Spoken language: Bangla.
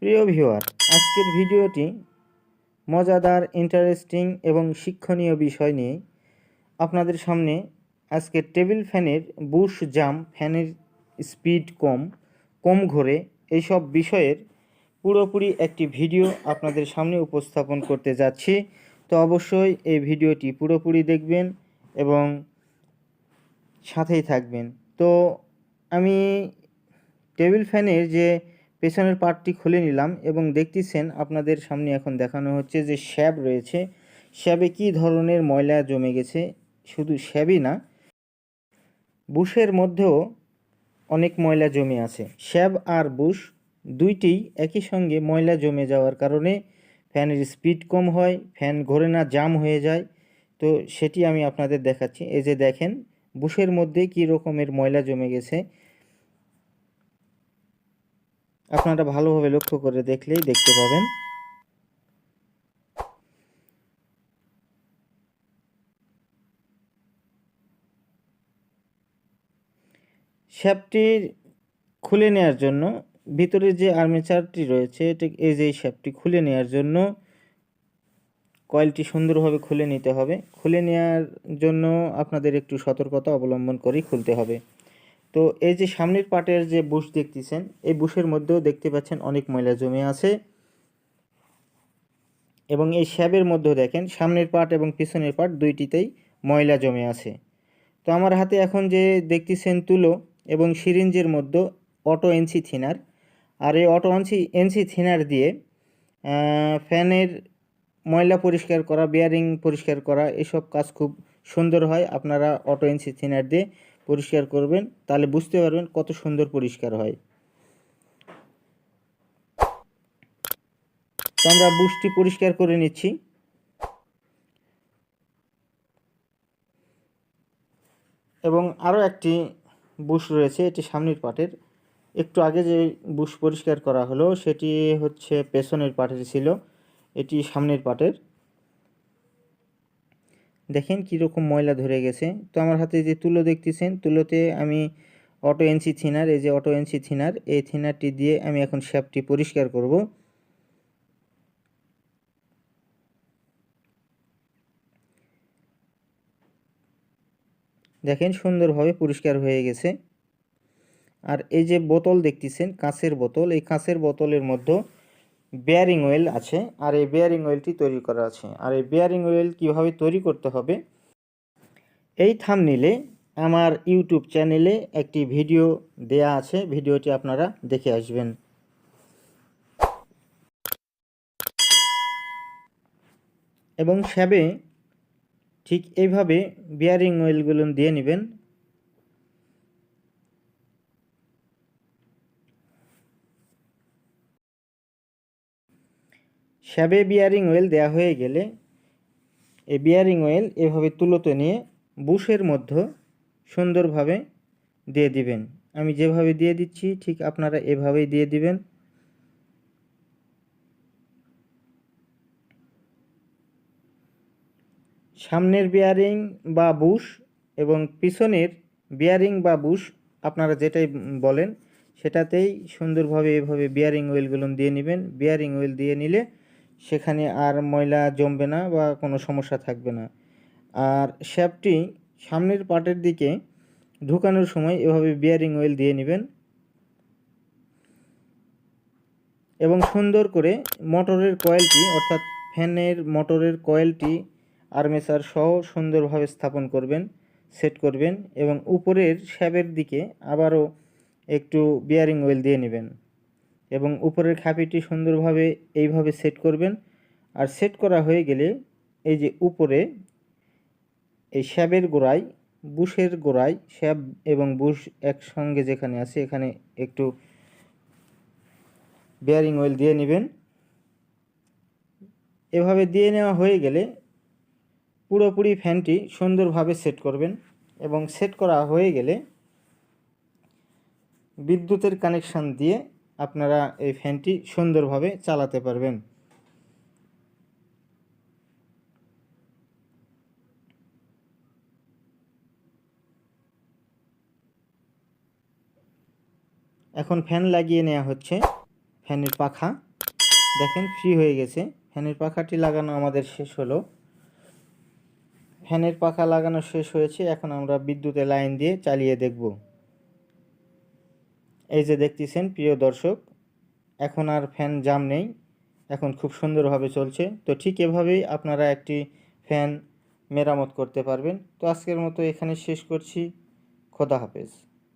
প্রিয় ভিউয়ার, আজকের ভিডিওটি মজাদার ইন্টারেস্টিং এবং শিক্ষণীয় বিষয় নিয়ে আপনাদের সামনে আজকে টেবিল ফ্যানের বুশ জাম, ফ্যানের স্পিড কম কম ঘোরে এইসব বিষয়ের পুরোপুরি একটি ভিডিও আপনাদের সামনে উপস্থাপন করতে যাচ্ছি। তো অবশ্যই এই ভিডিওটি পুরোপুরি দেখবেন এবং সাথেই থাকবেন। তো আমি টেবিল ফ্যানের যে পেছনের পার্টটি খুলে নিলাম এবং দেখতেছেন আপনাদের সামনে এখন দেখানো হচ্ছে যে শ্যাব রয়েছে। শ্যাবে কী ধরনের ময়লা জমে গেছে? শুধু শ্যাবই না, বুশের মধ্যেও অনেক ময়লা জমে আছে। শ্যাব আর বুশ দুইটি একই সঙ্গে ময়লা জমে যাওয়ার কারণে ফ্যানের স্পিড কম হয়, ফ্যান ঘোরে না, জাম হয়ে যায়। তো সেটি আমি আপনাদের দেখাচ্ছি। এই যে দেখেন, বুশের মধ্যে কী রকমের ময়লা জমে গেছে। আপনারা ভালোভাবে লক্ষ্য করে দেখলেই দেখতে পাবেন। শ্যাপটি খুলে নেওয়ার জন্য ভিতরে যে আর্মেচারটি রয়েছে, ঠিক এই যে শ্যাপটি খুলে নেওয়ার জন্য কয়েলটি সুন্দরভাবে খুলে নিতে হবে। খুলে নেওয়ার জন্য আপনাদের একটু সতর্কতা অবলম্বন করেই খুলতে হবে। তো এই যে সামনের পাটের যে বুশ দেখতেছেন, এই বুশের মধ্যেও দেখতে পাচ্ছেন অনেক ময়লা জমে আছে। এবং এই শ্যাবের মধ্যেও দেখেন, সামনের পাট এবং পিছনের পাট দুইটিতেই ময়লা জমে আছে। তো আমার হাতে এখন যে দেখতেছেন তুলো এবং সিরিঞ্জের মধ্যে অটো এনসি থিনার। আর এই অটো এনসি এনসি থিনার দিয়ে ফ্যানের ময়লা পরিষ্কার করা বিয়ারিং পরিষ্কার করা, এসব কাজ খুব সুন্দর হয়। আপনারা অটো এনসি থিনার দিয়ে পরিষ্কার করবেন, তাহলে বুঝতে পারবেন কত সুন্দর পরিষ্কার হয়। আমরা বুশটি পরিষ্কার করে নিচ্ছি। এবং আরও একটি বুশ রয়েছে, এটি সামনের পাটের। একটু আগে যে বুশ পরিষ্কার করা হলো, সেটি হচ্ছে পেছনের পাটের ছিল, এটি সামনের পাটের। দেখেন কীরকম ময়লা ধরে গেছে। তো আমার হাতে যে তুলো দেখতেছেন, তুলোতে আমি অটো এনসি থিনার এই যে অটো এনসি থিনার এই থিনারটি দিয়ে আমি এখন শ্যাপটি পরিষ্কার করব। দেখেন সুন্দরভাবে পরিষ্কার হয়ে গেছে। আর এই যে বোতল দেখতেছেন, কাঁচের বোতল, এই কাঁচের বোতলের মধ্যে বেয়ারিং অয়েল আছে, আর এই বেয়ারিং অয়েলটি তৈরি করা আছে। আর এই বেয়ারিং অয়েল কীভাবে তৈরি করতে হবে? এই থামনিলে আমার ইউটিউব চ্যানেলে একটি ভিডিও দেয়া আছে ভিডিওটি আপনারা দেখে আসবেন। এবং শ্যাবে ঠিক এইভাবে বিয়ারিং অয়েলগুলো দিয়ে নেবেন। শ্যাবে বিয়ারিং অয়েল দেয়া হয়ে গেলে এই বিয়ারিং অয়েল এভাবে তুলোতে নিয়ে বুশের মধ্যে সুন্দরভাবে দিয়ে দিবেন। আমি যেভাবে দিয়ে দিচ্ছি, ঠিক আপনারা এভাবেই দিয়ে দিবেন। সামনের বিয়ারিং বা বুশ এবং পিছনের বিয়ারিং বা বুশ, আপনারা যেটাই বলেন, সেটাতেই সুন্দরভাবে এভাবে বিয়ারিং অয়েলগুলো দিয়ে নেবেন। বিয়ারিং অয়েল দিয়ে নিলে সেখানে আর ময়লা জমবে না বা কোনো সমস্যা থাকবে না। আর শ্যাপটি সামনের পাটের দিকে ঢুকানোর সময় এভাবে বিয়ারিং অয়েল দিয়ে নেবেন এবং সুন্দর করে মোটরের কয়েলটি, অর্থাৎ ফ্যানের মোটরের কয়েলটি, আর্মেচার সহ সুন্দরভাবে স্থাপন করবেন, সেট করবেন এবং উপরের শ্যাবের দিকে আবারও একটু বিয়ারিং অয়েল দিয়ে নেবেন। এবং উপরের খাপিটি সুন্দরভাবে এইভাবে সেট করবেন। আর সেট করা হয়ে গেলে এই যে উপরে এই শ্যাবের গোড়ায়, বুশের গোড়ায় শ্যাব এবং বুশ একসঙ্গে যেখানে আছে এখানে একটু বেয়ারিং অয়েল দিয়ে নেবেন। এভাবে দিয়ে নেওয়া হয়ে গেলে পুরোপুরি ফ্যানটি সুন্দরভাবে সেট করবেন এবং সেট করা হয়ে গেলে বিদ্যুতের কানেকশান দিয়ে আপনারা এই ফ্যানটি সুন্দরভাবে চালাতে পারবেন। এখন ফ্যান লাগিয়ে নেওয়া হচ্ছে ফ্যানের পাখা। দেখেন, ফ্রি হয়ে গেছে। ফ্যানের পাখাটি লাগানো আমাদের শেষ হলো। ফ্যানের পাখা লাগানো শেষ হয়েছে। এখন আমরা বিদ্যুতের লাইন দিয়ে চালিয়ে দেখব। এই যে দেখতেছেন, প্রিয় দর্শক, এখন আর ফ্যান জাম নেই, এখন খুব সুন্দরভাবে চলছে। তো ঠিক এভাবেই আপনারা একটি ফ্যান মেরামত করতে পারবেন। তো আজকের মতো এখানে শেষ করছি। খোদা হাফেজ।